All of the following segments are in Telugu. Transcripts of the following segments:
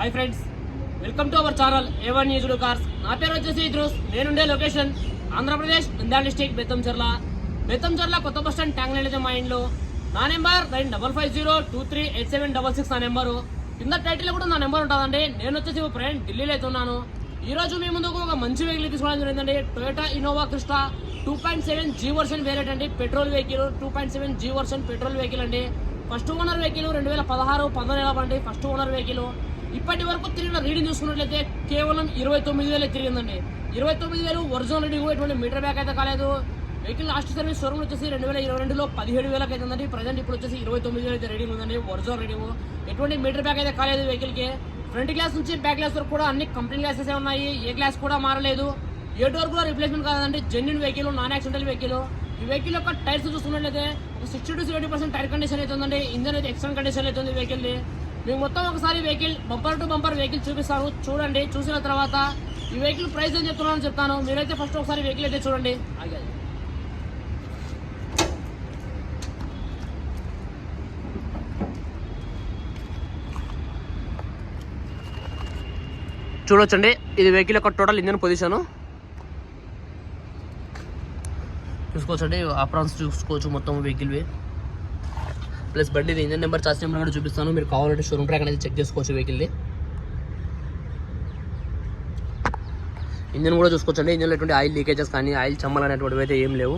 Hi friends welcome to our channel A one news cars నా పేరు వచ్చేసి ఇద్రూస్ నేనుండే లొకేషన్ ఆంధ్రప్రదేశ్ నంద్యాల డిస్టిక్ బెత్తంచెర్ల బెత్తంచెర్ల కొత్త బస్ స్టాండ్ ట్యాంక్ లైన్ అయితే మా ఇంట్లో. నా number nine double five zero two three eight seven double six నా నెంబరు కింద టైటిల్ కూడా నా నెంబర్ ఉంటుందండి. నేను వచ్చేసి ఫ్రెండ్ ఢిల్లీలో అయితే ఉన్నాను. ఈ రోజు మీ ముందుకు ఒక మంచి వెహికల్ తీసుకోవడం జరిగిందండి. Toyota Innova Crysta two point seven G version variant అండి. Petrol vehicle two point seven G version petrol vehicle అండి. ఫస్ట్ ఓనర్ వెహికల్ రెండు వేల పదహారు పంతొమ్మిది అండి ఫస్ట్ ఓనర్ వెహికల్ ఇప్పటి వరకు తిరిగిన రీడింగ్ చూసుకున్నట్లయితే కేవలం ఇరవై తొమ్మిది వేలు తిరిగిందండి. ఇరవై తొమ్మిది వేలు ఒరిజినల్ రీడింగ్ ఎటువంటి మీటర్ బ్యాక్ అయితే కాలేదు. వెహికల్ లాస్ట్ సర్వీస్ షోరూమ్ వచ్చేసి రెండు వేల ఇరవై రెండులో పదిహేడు వేలకు అయితే ఉందండి ప్రజెంట్ ఇప్పుడు వచ్చేసి ఇరవై తొమ్మిది వేలు అయితే రీడింగ్ ఉందండి. Original reading. ఎటువంటి మీటర్ బ్యాక్ అయితే కాలేదు వెహికల్కి. ఫ్రంట్ గ్లాస్ నుంచి బ్యాక్ గ్లాస్ వరకు కూడా అన్ని కంపెనీ గ్లాసెస్ ఉన్నాయి. ఏ గ్లాస్ కూడా మారలేదు. ఏ డోర్ కూడా రిప్లేస్మెంట్ కాదండి genuine vehicle non accidental vehicle. ఈ వెహికల్ యొక్క టైర్స్ చూసుకున్నట్లయితే ఒక sixty to seventy percent tyre condition అయితే ఉందండి. ఇంజన్ అయితే ఎక్సలెంట్ కండిషన్ అయితే ఉంది వెహికల్ మీకు మొత్తం ఒకసారి vehicle bumper to bumper vehicle చూపిస్తాను. చూడండి చూసిన తర్వాత ఈ వెహికల్ ప్రైస్ ఏం చెప్తున్నాను చెప్తాను. మీరైతే ఫస్ట్ ఒకసారి వెహికల్ అయితే చూడండి. ఆగాలి. చూడొచ్చండి ఇది వెహికల్ యొక్క టోటల్ ఇంజన్ పొజిషను చూసుకోవచ్చండి అప్రాన్స్ చూసుకోవచ్చు మొత్తం వెహికల్వి ప్లస్ బండి ఇంజన్ నెంబర్ చార్జ్ నెంబర్ కూడా చూపిస్తాను. మీరు కావాలంటే షోరూమ్ ట్రాక్ అనేది చెక్ చేసుకోవచ్చు వెహికల్ది ఇంజన్ కూడా చూసుకోవచ్చండి. ఇంజన్లో ఎటువంటి ఆయిల్ లీకేజెస్ కానీ ఆయిల్ చమ్మలు అనేటువంటివి అయితే ఏం లేవు.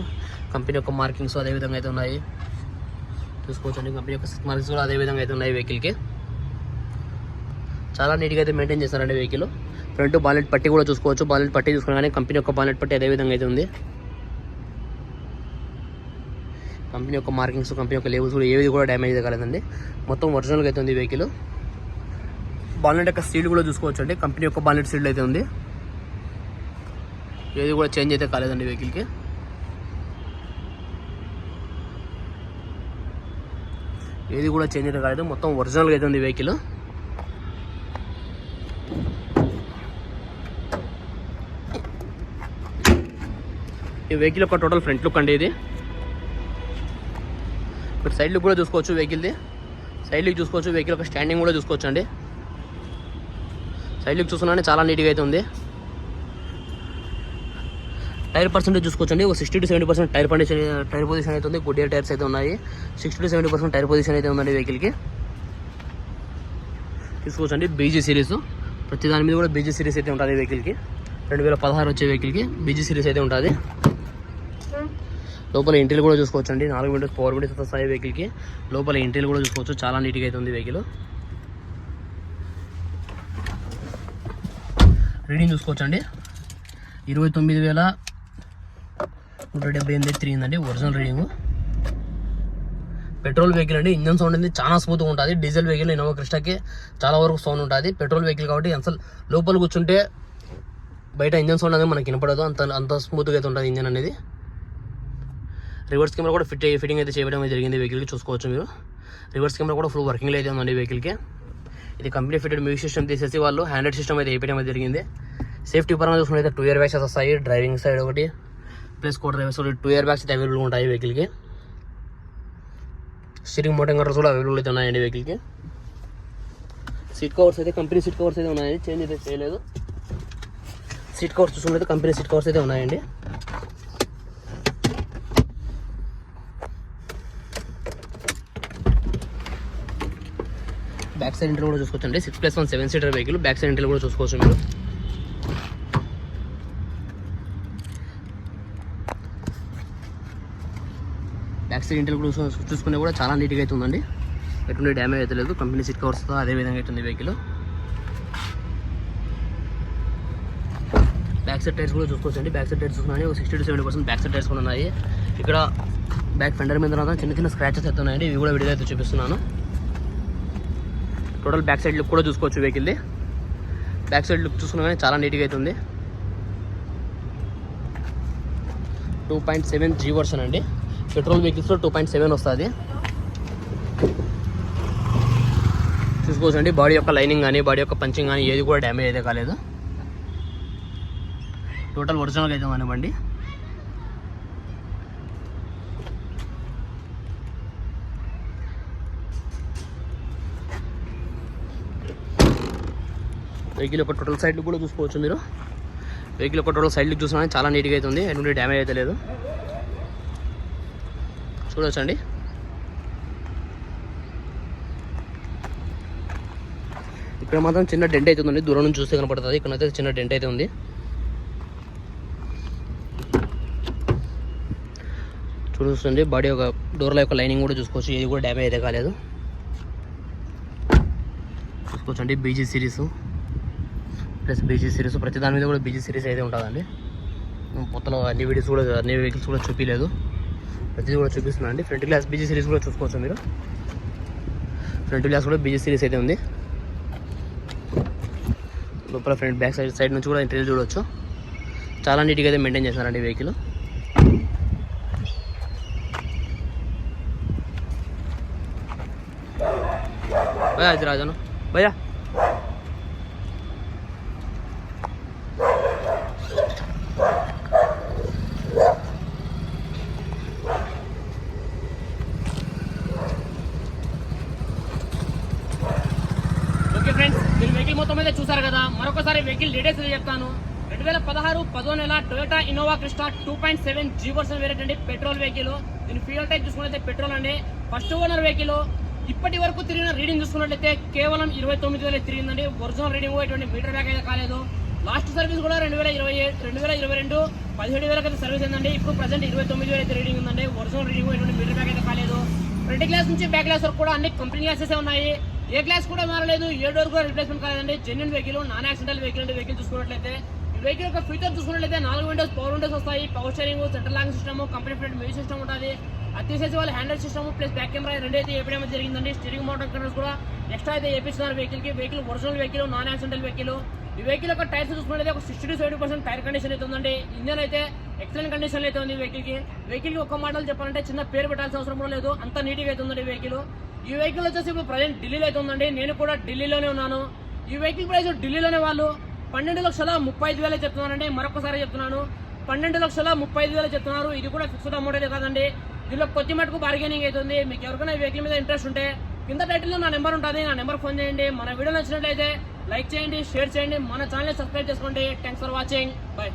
కంపెనీ యొక్క మార్కింగ్స్ అదే విధంగా అయితే ఉన్నాయి. చూసుకోవచ్చండి. కంపెనీ యొక్క మార్కింగ్స్ కూడా అదే విధంగా అయితే ఉన్నాయి వెహికల్కి. చాలా నీట్గా అయితే మెయింటైన్ చేస్తారండి వెహికల్. ఫ్రంట్ బాలెట్ పట్టి కూడా చూసుకోవచ్చు. బాలెట్ పట్టి చూసుకోగానే కంపెనీ యొక్క బాలెట్ పట్టి అదే విధంగా అయితే ఉంది. కంపెనీ యొక్క మార్కింగ్స్ కంపెనీ యొక్క లేబుల్స్ కూడా ఏవి కూడా డ్యామేజ్ కాలేదండి. మొత్తం ఒరిజినల్గా అయితే ఉంది వెహికల్ బాలెట్ యొక్క సీల్ కూడా చూసుకోవచ్చు అండి కంపెనీ యొక్క బాలెట్ సీల్ అయితే ఉంది. ఏది కూడా చేంజ్ అయితే కాలేదండి వెహికల్కి ఏది కూడా చేంజ్ అయితే కాలేదు. మొత్తం ఒరిజినల్గా అయితే ఉంది వెహికల్ ఈ వెహికల్ యొక్క టోటల్ ఫ్రంట్ లుక్ అండి ఇది. మీరు సైడ్ కూడా చూసుకోవచ్చు వెహికల్ది. సైడ్ చూసుకోవచ్చు వెహికల్ ఒక స్టాండింగ్ కూడా చూసుకోవచ్చు అండి సైడ్ చూసుకున్నానే చాలా నీట్గా అయితే ఉంది. టైర్ పర్సెంటేజ్ చూసుకోవచ్చండి. ఒక sixty to seventy percent tyre condition tyre position అయితే ఉంది. గుడ్ ఇయర్ టైర్స్ అయితే ఉన్నాయి. Sixty to seventy percent tyre position అయితే ఉందండి వెహికల్కి. తీసుకోవచ్చండి బీజీ సిరీస్ ప్రతి దాని మీద కూడా బీజీ సిరీస్ అయితే ఉంటుంది వెహికల్కి. రెండు వేల పదహారు వచ్చే వెహికల్కి బీజీ సిరీస్ అయితే ఉంటుంది. లోపల ఇంటీరియర్ కూడా చూసుకోవచ్చండి. నాలుగు విండోస్ పవర్ విండోస్ వస్తాయి వెహికల్కి లోపల ఇంటీరియర్ కూడా చూసుకోవచ్చు. చాలా నీట్గా అయితే ఉంది వెహికల్ రీడింగ్ చూసుకోవచ్చండి. ఇరవై తొమ్మిది వేల నూట డెబ్బై ఎనిమిది తిరిగిందండి ఒరిజినల్ రీడింగ్ పెట్రోల్ వెహికల్ అండి. ఇంజన్ సౌండ్ అనేది చాలా స్మూత్గా ఉంటుంది. డీజిల్ వెహికల్ ఇన్నోవా క్రిస్టాకి చాలా వరకు సౌండ్ ఉంటుంది. పెట్రోల్ వెహికల్ కాబట్టి అసలు లోపల కూర్చుంటే బయట ఇంజన్ సౌండ్ అనేది మనకి వినపడదు. అంత అంత స్మూత్గా అయితే ఉంటుంది ఇంజన్ అనేది. రివర్స్ కెమెరా కూడా ఫిట్ ఫిట్టింగ్ అయితే చేయడం జరిగింది వెహికల్కి. చూసుకోవచ్చు మీరు. రివర్స్ కెమెరా కూడా ఫుల్ వర్కింగ్లో అయితే ఉందండి వెహికల్కి. ఇది కంపెనీ ఫిటెడ్ మ్యూజిక్ సిస్టమ్ తీసేసి వాళ్ళు హ్యాండెడ్ సిస్టమ్ అయితే వేయడం అయితే జరిగింది. సేఫ్టీ పరంగా చూసుకుంటే టూ ఇయర్ బ్యాగ్స్ వస్తాయి. డ్రైవింగ్ సైడ్ ఒకటి. Plus co drivers two airbags అయితే అవైలబుల్ ఉంటాయి వెహికల్కి. స్టీరింగ్ మోటింగ్ కవర్స్ కూడా అవైలబుల్ అయితే ఉన్నాయండి వెహికల్కి. సీట్ కవర్స్ అయితే కంపెనీ సీట్ కవర్స్ అయితే ఉన్నాయి చేంజ్ అయితే చేయలేదు. సీట్ కవర్స్ చూసుకుంటే కంపెనీ సీట్ కవర్స్ అయితే ఉన్నాయండి. బ్యాక్ సైడ్ ఇంటర్ కూడా చూసుకోవచ్చండి. Six plus one seven seater vehicle. Back side interior కూడా చూసుకోవచ్చు మీరు. బ్యాక్ సైడ్ ఇంటర్ కూడా చూసుకునే కూడా చాలా నీట్గా అయితే ఉందండి. ఎటువంటి డ్యామేజ్ అయితే లేదు. కంపెనీ సీట్ కవర్స్ అదే విధంగా అయితే ఉంది వెహికల్ బ్యాక్ సైడ్ టైర్స్ కూడా చూసుకోవచ్చండి. బ్యాక్ సైడ్ టైర్స్ చూసుకున్నాయి ఒక sixty to seventy percent back side tyres కూడా ఉన్నాయి. ఇక్కడ బ్యాక్ ఫెండర్ మీద చిన్న చిన్న స్క్రాచెస్ అయితే ఉన్నాయండి. ఇవి కూడా విడిగా అయితే చూపిస్తున్నాను. టోటల్ బ్యాక్ సైడ్ లుక్ కూడా చూసుకోవచ్చు వెహికల్ది బ్యాక్ సైడ్ లుక్ చూసుకున్నా కానీ చాలా నీట్గా అయితే ఉంది two point seven G version అండి. పెట్రోల్ వెహికల్స్లో టూ పాయింట్ సెవెన్ వస్తుంది. చూసుకోవచ్చు అండి బాడీ యొక్క లైనింగ్ కానీ బాడీ యొక్క పంచింగ్ కానీ ఏది కూడా డ్యామేజ్ అయితే కాలేదు. టోటల్ ఒరిజినల్గా అయితే కానివ్వండి వెహికల్ యొక్క టోటల్ సైడ్ కూడా చూసుకోవచ్చు మీరు. వెహికల్ యొక్క టోటల్ సైడ్ చూసినా చాలా నీట్గా అవుతుంది ఎటువంటి డ్యామేజ్ అయితే లేదు. చూడొచ్చండి. ఇక్కడ మాత్రం చిన్న డెంట్ అయితే ఉంది దూరం నుంచి చూస్తే కనపడుతుంది. ఇక్కడ అయితే చిన్న డెంట్ అయితే ఉంది. చూస్తుంది బాడీ ఒక డోర్ల యొక్క లైనింగ్ కూడా చూసుకోవచ్చు. ఇది కూడా డ్యామేజ్ అయితే కాలేదు. చూసుకోవచ్చండి. BG series. Plus BG series ప్రతి దాని మీద కూడా బీజీ సిరీస్ అయితే ఉంటుందండి. మొత్తం అన్ని వీడియోస్ కూడా అన్ని వెహికల్స్ కూడా చూపించలేదు ప్రతిదీ కూడా చూపిస్తున్నాను అండి ఫ్రంట్ గ్లాస్ బీజీ సిరీస్ కూడా చూసుకోవచ్చు మీరు. ఫ్రంట్ గ్లాస్ కూడా బీజీ సిరీస్ అయితే ఉంది. లోపల ఫ్రంట్ బ్యాక్ సైడ్ సైడ్ నుంచి కూడా ఇంటీరియర్ చూడవచ్చు చాలా నీట్గా అయితే మెయింటైన్ చేస్తున్నారండి వెహికల్. భయా రాజాను భయా ఓకే ఫ్రెండ్స్ మీరు మొత్తం మీద చూసారు కదా. మరొకసారి వెహికల్ డీటెయిల్స్ చెప్తాను. రెండు వేల పదహారు పదో నెల Toyota Innova Crysta two point seven G version వేరేటండి petrol vehicle. దీని ఫ్యూయల్ టైప్ చూసుకున్నట్లయితే పెట్రోల్ అండి. First owner vehicle. ఇప్పటి వరకు తిరిగిన రీడింగ్ చూసుకున్నట్లయితే కేవలం ఇరవై తొమ్మిది వేలు తిరిగిందండి. ఒరిజినల్ రీడింగ్ ఎటువంటి మీటర్ బ్యాక్ అయితే కాలేదు. లాస్ట్ సర్వీస్ కూడా రెండు వేల ఇరవై రెండు వేల ఇరవై రెండు పదిహేడు వేలకు అయితే సర్వీస్ ఏందండి ఇప్పుడు ప్రజెంట్ ఇరవై తొమ్మిది వేలు అయితే రీడింగ్ ఉందండి. ఒరిజినల్ రీడింగ్ ఎటువంటి మీటర్ బ్యాక్ అయితే కాలేదు. ఫ్రంట్ గ్లాస్ నుంచి బ్యాక్ గ్లాస్ వరకు కూడా అన్ని కంపెనీ గ్లాసెస్ ఉన్నాయి. ఏ క్లాస్ కూడా మారలేదు ఏడు వరకు కూడా రిప్లేస్మెంట్ కాలేదండి. Genuine vehicle non accidental vehicle అంటే వెహికల్ చూసుకున్నట్లయితే ఈ వెహికల్ యొక్క ఫీచర్ చూసుకున్నట్లయితే నాలుగు విండోస్ పవర్ విండోస్ వస్తాయి. Power steering central long system company friend music system ఉంటుంది. అత్యసేసి వాళ్ళ handle system plus back camera రెండు అయితే ఏపీఎం జరిగిందండి. స్టీరింగ్ మోటార్ కంట్రోల్స్ కూడా ఎక్స్ట్రా అయితే వేపిస్తున్నారు వెహికల్కి. Vehicle original vehicle non accidental vehicle ఈ వెహికల్ యొక్క టైర్స్ చూసుకున్నట్లయితే ఒక sixty to seventy percent tyre condition అయితే ఉందండి. ఇంజన్ అయితే ఎక్సలెంట్ కండిషన్ అయితే ఉంది వెహికల్కి. వెహికల్ ఒక మోడల్ చెప్పాలంటే చిన్న పేరు పెట్టాల్సిన అవసరం కూడా లేదు. అంత నీట్గా అయితే ఉందండి వెహికల్ ఈ వెహికల్ వచ్చేసి ఇప్పుడు ప్రజెంట్ ఢిల్లీలో అయితే ఉందండి. నేను కూడా ఢిల్లీలోనే ఉన్నాను. ఈ వెహికల్ ప్రైస్ ఢిల్లీలోనే వాళ్ళు పన్నెండు లక్షల ముప్పై ఐదు వేలు చెప్తున్నారండి. మరొకసారి చెప్తున్నాను. పన్నెండు లక్షల ముప్పై ఐదు వేలు చెప్తున్నారు. ఇది కూడా ఫిక్స్డ్ అమౌంట్ అయితే కాదండి. దీనిలో కొద్ది మటుకు బార్గెనింగ్ అవుతుంది. మీకు ఎవరికైనా వెహికల్ మీద ఇంట్రెస్ట్ ఉంటే కింద టైటిల్లో నా నెంబర్ ఉంటుంది. నా నెంబర్ ఫోన్ చేయండి. మన వీడియో నచ్చినట్లయితే లైక్ చేయండి షేర్ చేయండి. మన ఛానల్ సబ్స్క్రైబ్ చేసుకోండి. Thanks for watching bye